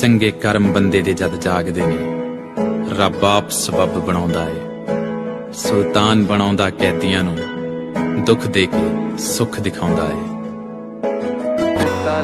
ਚੰਗੇ ਕਰਮ ਬੰਦੇ ਦੇ ਜਦ ਜਾਗਦੇ ਨੇ, ਰੱਬ ਆਪ ਸਬਬ ਬਣਾਉਂਦਾ ਏ। ਸੁਲਤਾਨ ਬਣਾਉਂਦਾ ਕੈਦੀਆਂ ਨੂੰ, ਦੁੱਖ ਦੇ ਕੇ ਸੁੱਖ ਦਿਖਾਉਂਦਾ ਏ। ਤਾਂ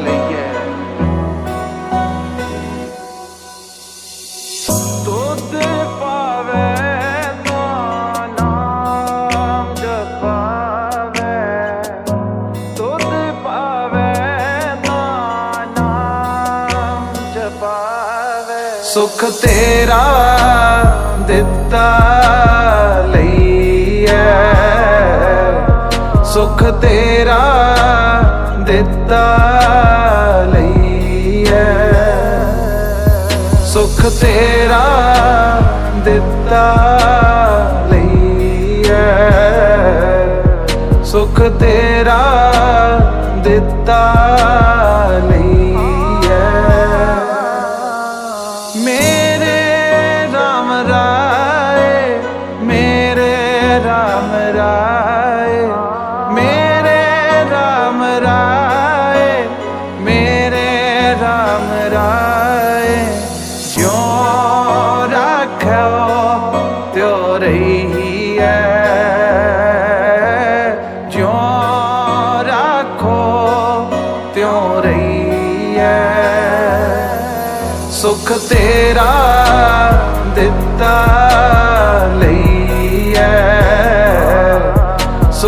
ਸੁਖ ਤੇਰਾ ਦਿੱਤਾ ਲਈਏ ਸੁਖ ਤੇਰਾ ਦਿੱਤਾ ਲਈਏ ਸੁਖ ਤੇਰਾ ਦਿੱਤਾ ਲਈਏ ਸੁਖ ਤੇਰਾ ਦਿੱਤਾ ਰਾਮ ਰਾਏ ਮੇਰੇ ਰਾਮ ਰਾਏ ਮੇਰੇ ਰਾਮ ਰਾਏ ਜਿਉ ਰੱਖੋ ਤਿਉ ਰਹੀਏ ਜਿਉ ਰੱਖੋ ਤਿਉ ਰਹੀ ਹੈ ਸੁਖ ਤੇਰਾ ਦਿੱਤਾ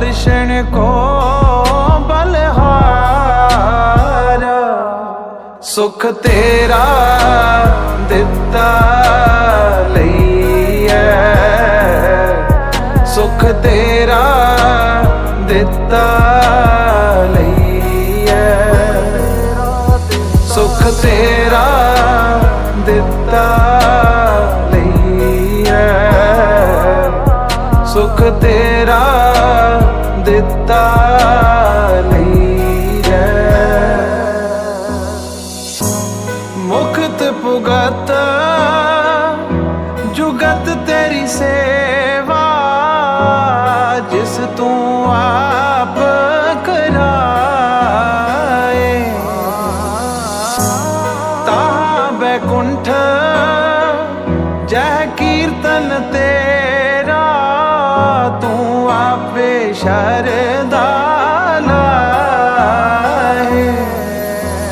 ਤੇਰੇ ਦਰਸ਼ਨ ਕੋ ਬਲਹਾਰਾ। ਸੁਖ ਤੇਰਾ ਦਿੱਤਾ ਲਈਏ ਸੁਖ ਤੇਰਾ ਦਿੱਤਾ ਲਈਏ ਸੁਖ ਤੇਰਾ ਦਿੱਤਾ ਲਈਏ ਸੁਖ ਤੇਰਾ ਦਿੱਤਾ ਲਈਏ ਮੁਕਤ ਪੁਗਤ, ਜੁਗਤ ਤੇਰੀ ਸੇਵਾ, ਜਿਸ ਤੂੰ ਆਪ ਕਰਾਏ। ਤਾ ਬੈਕੁੰਠ ਜਹ ਕੀਰਤਨ ਤੇਰਾ ਸ਼ਰਦਾ ਲਾਏ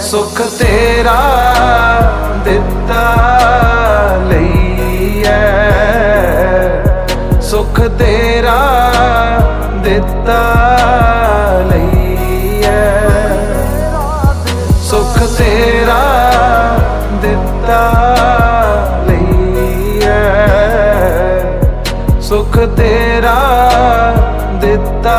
ਸੁਖ ਤੇਰਾ ਦਿੱਤਾ ਲਈਏ ਸੁਖ ਤੇਰਾ ਦਿੱਤਾ ਲਈਏ ਸੁਖ ਤੇਰਾ ਦਿੱਤਾ ਲਈਏ ਸੁਖ ਤੇਰਾ ਦਿੱਤਾ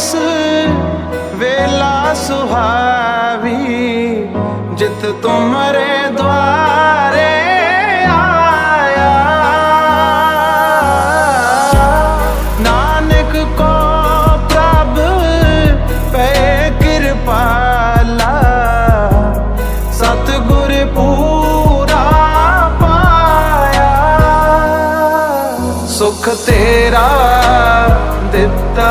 ਉਸ ਵੇਲਾ ਸੁਹਾਵੀ ਜਿਤ ਤੁਮਰੇ ਦੁਆਰੇ ਆਇਆ। ਨਾਨਕ ਕੋ ਪ੍ਰਭ, ਪੈ ਕਿਰਪਾਲਾ ਸਤਿਗੁਰ ਪੂਰਾ ਪਾਇਆ। ਸੁਖ ਤੇਰਾ ਦਿੱਤਾ।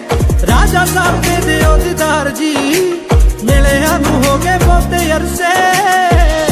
ਰਾਜਾ ਸਾਹਿਬ ਦਿਓ ਦੀਦਾਰ ਜੀ। ਮਿਲਿਆ ਨੂੰ ਹੋ ਗਏ ਬਹੁਤੇ ਅਰਸੇ।